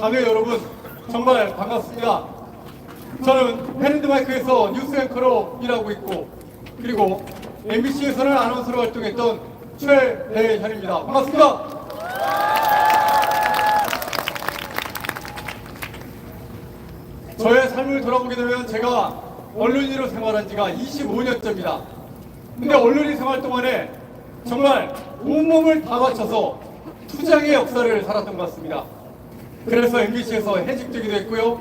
자매 여러분 정말 반갑습니다. 저는 헤랜드마이크에서 뉴스 앵커로 일하고 있고 그리고 MBC에서는 아나운서로 활동했던 최대현입니다. 반갑습니다. 저의 삶을 돌아보게 되면 제가 언론인으로 생활한 지가 25년째입니다. 근데 언론인 생활 동안에 정말 온몸을 다 바쳐서 투쟁의 역사를 살았던 것 같습니다. 그래서 MBC에서 해직되기도 했고요.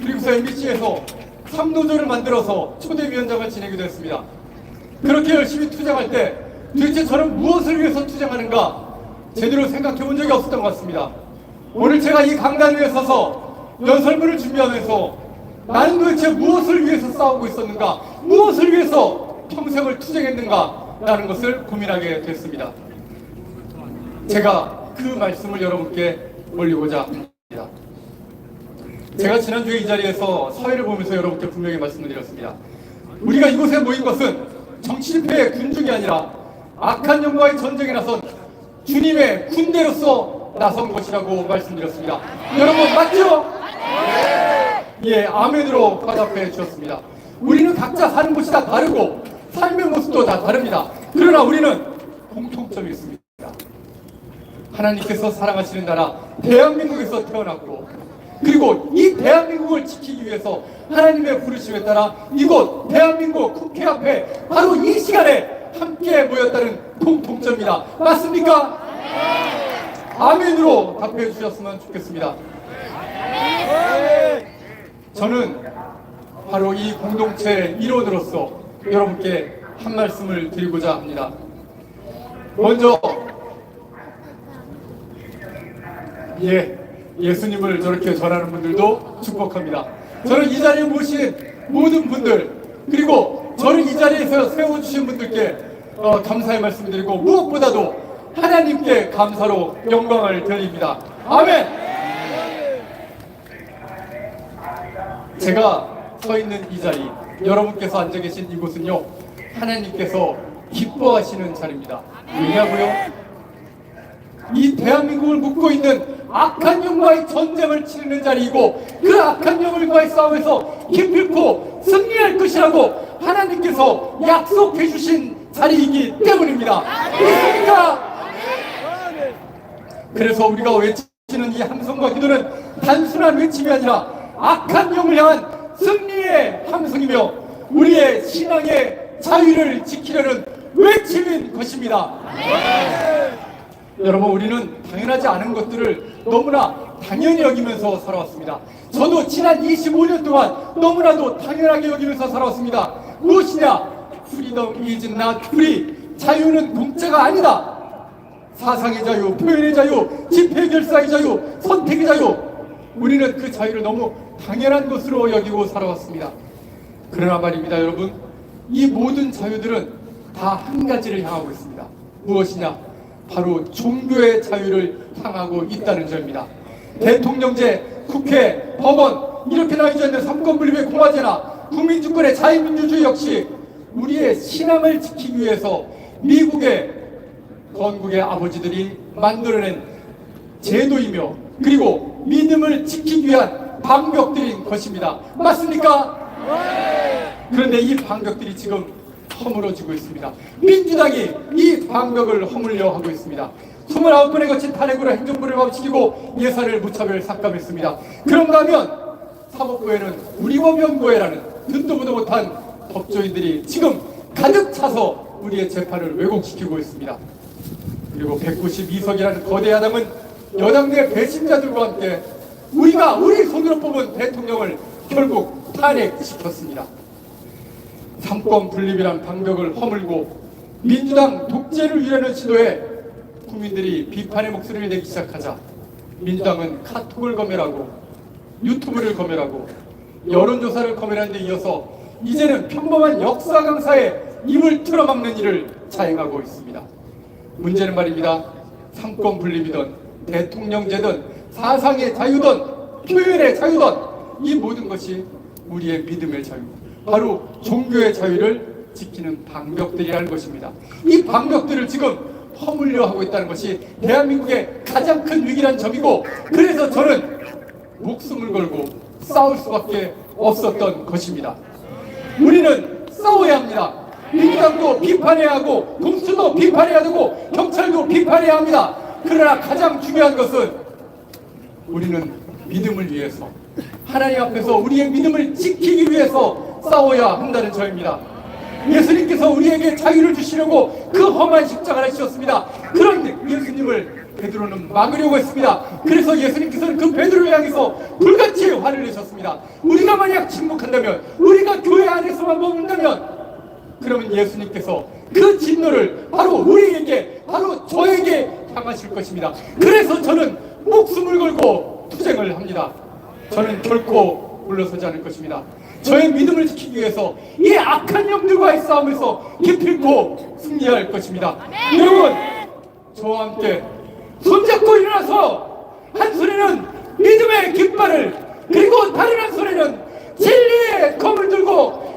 그리고서 MBC에서 삼노조를 만들어서 초대위원장을 지내기도 했습니다. 그렇게 열심히 투쟁할 때 도대체 저는 무엇을 위해서 투쟁하는가 제대로 생각해 본 적이 없었던 것 같습니다. 오늘 제가 이 강단 위에 서서 연설문을 준비하면서 나는 도대체 무엇을 위해서 싸우고 있었는가 무엇을 위해서 평생을 투쟁했는가 라는 것을 고민하게 됐습니다. 제가 그 말씀을 여러분께 올리고자 합니다. 제가 지난주에 이 자리에서 사회를 보면서 여러분께 분명히 말씀을 드렸습니다. 우리가 이곳에 모인 것은 정치 집회의 군중이 아니라 악한 영과의 전쟁에 나선 주님의 군대로서 나선 것이라고 말씀드렸습니다. 여러분 맞죠? 예, 아멘으로 화답해 주셨습니다. 우리는 각자 사는 곳이 다 다르고 삶의 모습도 다 다릅니다. 그러나 우리는 공통점이 있습니다. 하나님께서 사랑하시는 나라 대한민국에서 태어났고 그리고 이 대한민국을 지키기 위해서 하나님의 부르심에 따라 이곳 대한민국 국회 앞에 바로 이 시간에 함께 모였다는 공통점입니다. 맞습니까? 아멘으로 답해 주셨으면 좋겠습니다. 저는 바로 이 공동체 일원으로서 여러분께 한 말씀을 드리고자 합니다. 먼저 예, 예수님을 저렇게 전하는 분들도 축복합니다. 저는 이 자리에 모신 모든 분들 그리고 저를 이 자리에서 세워주신 분들께 어, 감사의 말씀을 드리고 무엇보다도 하나님께 감사로 영광을 드립니다. 아멘! 제가 서 있는 이 자리, 여러분께서 앉아 계신 이곳은요, 하나님께서 기뻐하시는 자리입니다. 왜냐고요? 이 대한민국을 묶고 있는 악한 영과의 전쟁을 치르는 자리이고 그 악한 영과의 싸움에서 기필코 승리할 것이라고 하나님께서 약속해 주신 자리이기 때문입니다. 믿습니까? 그래서 우리가 외치는 이 함성과 기도는 단순한 외침이 아니라 악한 영을 향한 승리의 함성이며 우리의 신앙의 자유를 지키려는 외침인 것입니다. 여러분 우리는 당연하지 않은 것들을 너무나 당연히 여기면서 살아왔습니다. 저도 지난 25년 동안 너무나도 당연하게 여기면서 살아왔습니다. 무엇이냐? Freedom is not free. 자유는 공짜가 아니다. 사상의 자유, 표현의 자유, 집회 결사의 자유, 선택의 자유. 우리는 그 자유를 너무 당연한 것으로 여기고 살아왔습니다. 그러나 말입니다, 여러분. 이 모든 자유들은 다 한 가지를 향하고 있습니다. 무엇이냐? 바로 종교의 자유를 향하고 있다는 점입니다. 대통령제, 국회, 법원 이렇게 나뉘어져 있는 삼권분립의 공화제나 국민주권의 자유민주주의 역시 우리의 신앙을 지키기 위해서 미국의 건국의 아버지들이 만들어낸 제도이며 그리고 믿음을 지키기 위한 방벽들인 것입니다. 맞습니까? 그런데 이 방벽들이 지금 허물어지고 있습니다. 민주당이 이 방벽을 허물려 하고 있습니다. 29번에 거친 탄핵으로 행정부를 마치고 예산을 무차별 삭감했습니다. 그런가 하면 사법부에는 우리 법연구회라는 듣도 보도 못한 법조인들이 지금 가득 차서 우리의 재판을 왜곡시키고 있습니다. 그리고 192석이라는 거대 야당은 여당 내 배신자들과 함께 우리가 우리 손으로 뽑은 대통령을 결국 탄핵시켰습니다. 삼권 분립이란 방벽을 허물고 민주당 독재를 위하는 시도에 국민들이 비판의 목소리를 내기 시작하자 민주당은 카톡을 검열하고 유튜브를 검열하고 여론조사를 검열하는 데 이어서 이제는 평범한 역사 강사에 입을 틀어막는 일을 자행하고 있습니다. 문제는 말입니다. 삼권 분립이든 대통령제든 사상의 자유든 표현의 자유든 이 모든 것이 우리의 믿음의 자유, 바로 종교의 자유를 지키는 방벽들이라는 것입니다. 이 방벽들을 지금 허물려 하고 있다는 것이 대한민국의 가장 큰 위기란 점이고 그래서 저는 목숨을 걸고 싸울 수밖에 없었던 것입니다. 우리는 싸워야 합니다. 민주당도 비판해야 하고 공수도 비판해야 되고 경찰도 비판해야 합니다. 그러나 가장 중요한 것은 우리는 믿음을 위해서 하나님 앞에서 우리의 믿음을 지키기 위해서 싸워야 한다는 점입니다. 예수님께서 우리에게 자유를 주시려고 그 험한 십자가를 지었습니다. 그런 예수님을 베드로는 막으려고 했습니다. 그래서 예수님께서는 그 베드로를 향해서 불같이 화를 내셨습니다. 우리가 만약 침묵한다면, 우리가 교회 안에서만 머문다면, 그러면 예수님께서 그 진노를 바로 우리에게, 바로 저에게 향하실 것입니다. 그래서 저는 목숨을 걸고 투쟁을 합니다. 저는 결코 물러서지 않을 것입니다. 저의 믿음을 지키기 위해서 이 악한 영들과의 싸움에서 기필코 승리할 것입니다. 여러분, 저와 함께 손잡고 일어나서 한 손에는 믿음의 깃발을 그리고 다른 한 손에는 진리의 검을 들고